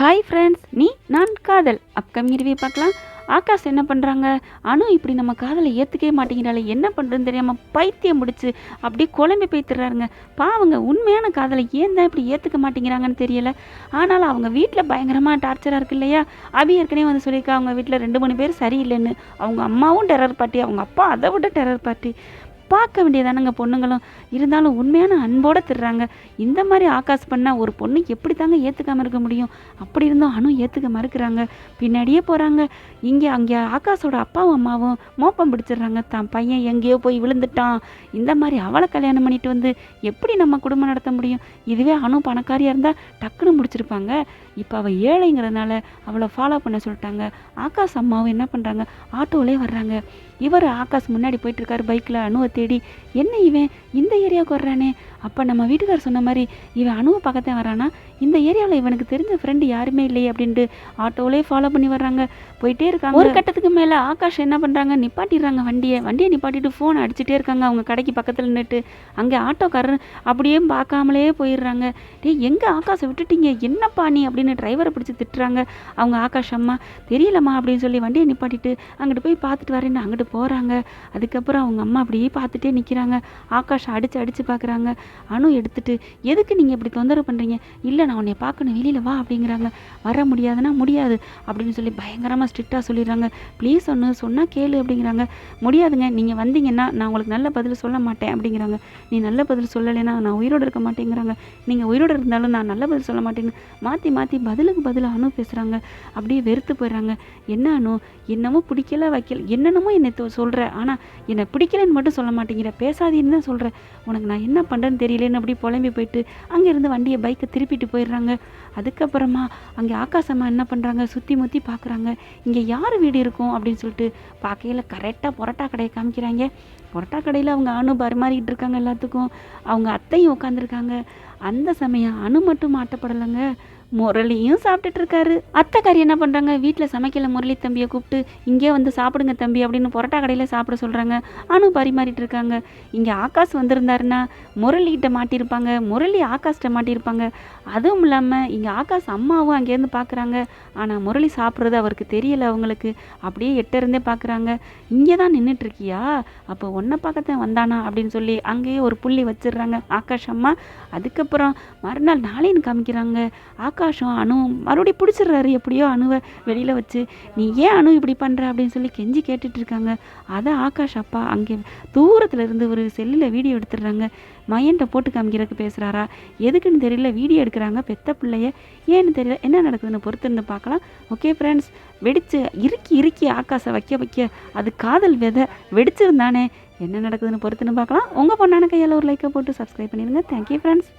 Hi friends நீ நான் காதல். அப்கமிங் ரிவ்யூ பார்க்கலாம். ஆகாஷ் என்ன பண்ணுறாங்க அனு இப்படி நம்ம காதலை ஏற்றுக்கவே மாட்டேங்கிறாள். என்ன பண்ணுறதுன்னு தெரியாமல் பைத்தியம் முடிச்சு அப்படியே குழம்பி போய்த்துறாருங்க பாவங்க உண்மையான காதலை ஏன் தான் இப்படி ஏற்றுக்க மாட்டேங்கிறாங்கன்னு தெரியல. ஆனாலும் அவங்க வீட்டில் பயங்கரமாக டார்ச்சராக இருக்கு இல்லையா? அபி ஏற்கனவே வந்து சொல்லியிருக்கா அவங்க வீட்டில் ரெண்டு மூணு பேர் சரியில்லைன்னு. அவங்க அம்மாவும் டெரர் பார்ட்டி அவங்க அப்பா அதை விட டெரர் பார்ட்டி பார்க்க வேண்டியதானங்க பொண்ணுங்களும். இருந்தாலும் உண்மையான அன்போடு திடுறாங்க இந்த மாதிரி ஆகாஷ் பண்ணால் ஒரு பொண்ணு எப்படி தாங்க ஏற்றுக்காமல் இருக்க முடியும்? அப்படி இருந்தும் அணு ஏற்றுக்க மறுக்கிறாங்க. பின்னாடியே போகிறாங்க இங்கே அங்கே ஆகாஷோட அப்பாவும் அம்மாவும் மோப்பம் பிடிச்சிடுறாங்க தான் பையன் எங்கேயோ போய் விழுந்துட்டான். இந்த மாதிரி அவளை கல்யாணம் பண்ணிட்டு வந்து எப்படி நம்ம குடும்பம் நடத்த முடியும்? இதுவே அணு பணக்காரியாக இருந்தால் டக்குன்னு முடிச்சிருப்பாங்க. இப்போ அவள் ஏழைங்கிறதுனால அவளை ஃபாலோ பண்ண சொல்லிட்டாங்க. ஆகாஷ் அம்மாவும் என்ன பண்ணுறாங்க ஆட்டோவிலே வர்றாங்க. இவர் ஆகாஷ் முன்னாடி போயிட்டுருக்காரு பைக்கில் அணுவை தேடி என்ன இவன்? இந்த ஏரியாவுக்கு வர்றானே? அப்போ நம்ம வீட்டுக்கார் சொன்ன மாதிரி இவன் அணுவை பக்கத்தே வரானா இந்த ஏரியாவில் இவனுக்கு தெரிஞ்ச ஃப்ரெண்டு யாருமே இல்லையே அப்படின்ட்டு ஆட்டோவிலே ஃபாலோ பண்ணி வர்றாங்க. போயிட்டே இருக்காங்க. ஒரு கட்டத்துக்கு மேலே ஆகாஷ் என்ன பண்ணுறாங்க நிப்பாட்டிடுறாங்க வண்டியை. வண்டியை நிப்பாட்டிட்டு ஃபோன் அடிச்சுட்டே இருக்காங்க. அவங்க கடைக்கு பக்கத்தில் நின்றுட்டு அங்கே ஆட்டோக்காரர் அப்படியே பார்க்காமலே போயிடுறாங்க. டேய் எங்கே ஆகாஷை விட்டுட்டீங்க? என்னப்பா நீ? அப்படின்னு டிரைவரை பிடிச்சி திட்டுறாங்க. அவங்க ஆகாஷ் அம்மா தெரியலம்மா அப்படின்னு சொல்லி வண்டியை நிப்பாட்டிட்டு அங்கிட்டு போய் பார்த்துட்டு வரேன்னு அங்கிட்டு போகிறாங்க அதுக்கப்புறம் அவங்க அம்மா அப்படியே பார்த்துட்டே நிற்கிறாங்க ஆகாஷ் அடித்து அடித்து பார்க்குறாங்க. அணு எடுத்துட்டு எதுக்கு நீங்கள் இப்படி தொந்தரவு பண்ணுறீங்க இல்லை நான் உன்னை பார்க்கணும். வெளியில் வா அப்படிங்கிறாங்க. வர முடியாதுன்னா முடியாது அப்படின்னு சொல்லி பயங்கரமாக ஸ்ட்ரிக்டாக சொல்லிடுறாங்க. ப்ளீஸ் ஒன்று சொன்னால் கேளு அப்படிங்கிறாங்க. முடியாதுங்க. நீங்கள் வந்தீங்கன்னா நான் உங்களுக்கு நல்ல பதில் சொல்ல மாட்டேன் அப்படிங்கிறாங்க. நீ நல்ல பதில் சொல்லலைன்னா நான் உயிரோடு இருக்க மாட்டேங்கிறாங்க. நீங்கள் உயிரோடு இருந்தாலும் நான் நல்ல பதில் சொல்ல மாட்டேன்னு மாற்றி மாற்றி பதிலுக்கு பதில் அணு பேசுகிறாங்க அப்படியே வெறுத்து போயிடுறாங்க. என்ன அணு என்னமோ பிடிக்கல வைக்கல. என்னென்னமோ என்னை தொ- ஆனால் என்னை பிடிக்கலன்னு மட்டும் சொல்ல மாட்டேங்கிற. பேசாதீன்னு தான் சொல்கிறேன் உனக்கு நான் என்ன பண்ணுறேன்னு தெரியலன்னு அப்படி புலம்பி போயிட்டு அங்கேருந்து வண்டியை பைக்கை திருப்பிட்டு போயிடுறாங்க. அதுக்கப்புறமா அங்கே ஆகாசம்மா என்ன பண்ணுறாங்க சுற்றி முற்றி பார்க்குறாங்க இங்கே யார் வீடு இருக்கும் அப்படின்னு சொல்லிட்டு பார்க்கையில் கரெக்டாக பொரோட்டா கடையை காமிக்கிறாங்க. பொரோட்டா கடையில் அவங்க அணு பரிமாறிக்கிட்டு இருக்காங்க எல்லாத்துக்கும். அவங்க அத்தையும் உட்காந்துருக்காங்க அந்த சமயம் அணு மட்டும் மாட்டப்படலைங்க முரளியும் சாப்பிட்டுட்டு இருக்காரு அத்தைக்காரி என்ன பண்ணுறாங்க வீட்டில் சமைக்கல முரளி தம்பியை கூப்பிட்டு இங்கே வந்து சாப்பிடுங்க தம்பி அப்படின்னு பொரோட்டா கடையில் சாப்பிட சொல்கிறாங்க அனு பரிமாறிட்டு இருக்காங்க இங்கே ஆகாஷ் வந்திருந்தாருன்னா முரளிகிட்ட மாட்டியிருப்பாங்க. முரளி ஆகாஷ்கிட்ட மாட்டியிருப்பாங்க. அதுவும் இல்லாமல் இங்கே ஆகாஷ் அம்மாவும் அங்கேருந்து பார்க்குறாங்க. ஆனால் முரளி சாப்பிட்றது அவருக்கு தெரியல அவங்களுக்கு. அப்படியே எட்டருந்தே பார்க்குறாங்க. இங்கே தான் நின்றுட்டு இருக்கியா அப்போ ஒன்றை பார்க்கத்தான் வந்தானா? அப்படின்னு சொல்லி அங்கேயே ஒரு புள்ளி வச்சிடுறாங்க ஆகாஷ் அம்மா. அதுக்கப்புறம் மறுநாள் நாளைன்னு காமிக்கிறாங்க. ஆகாஷம் அணு மறுபடியும் பிடிச்சிடுறாரு. எப்படியோ அணுவை வெளியில் வச்சு நீ ஏன் அணு இப்படி பண்ணுற அப்படின்னு சொல்லி கெஞ்சி கேட்டுட்டு இருக்காங்க. அதை ஆகாஷ் அப்பா அங்கே தூரத்தில் இருந்து ஒரு செல்லில் வீடியோ எடுத்துடுறாங்க. மையன்ட்ட போட்டு காமிக்கிறதுக்கு பேசுகிறாரா எதுக்குன்னு தெரியல வீடியோ எடுக்கிறாங்க. பெத்த பிள்ளைய ஏன்னு தெரியல என்ன நடக்குதுன்னு பொறுத்திருந்து பார்க்கலாம். ஓகே ஃப்ரெண்ட்ஸ் வெடிச்சு இறுக்கி இறுக்கி ஆகாசை வைக்க வைக்க அது காதல் விதை. வெடிச்சிருந்தானே. என்ன நடக்குதுன்னு பொறுத்துன்னு பார்க்கலாம். உங்கள் பொண்ணான கையால் ஒரு லைக்கை போட்டு சப்ஸ்கிரைப் பண்ணிடுங்க. Thank you friends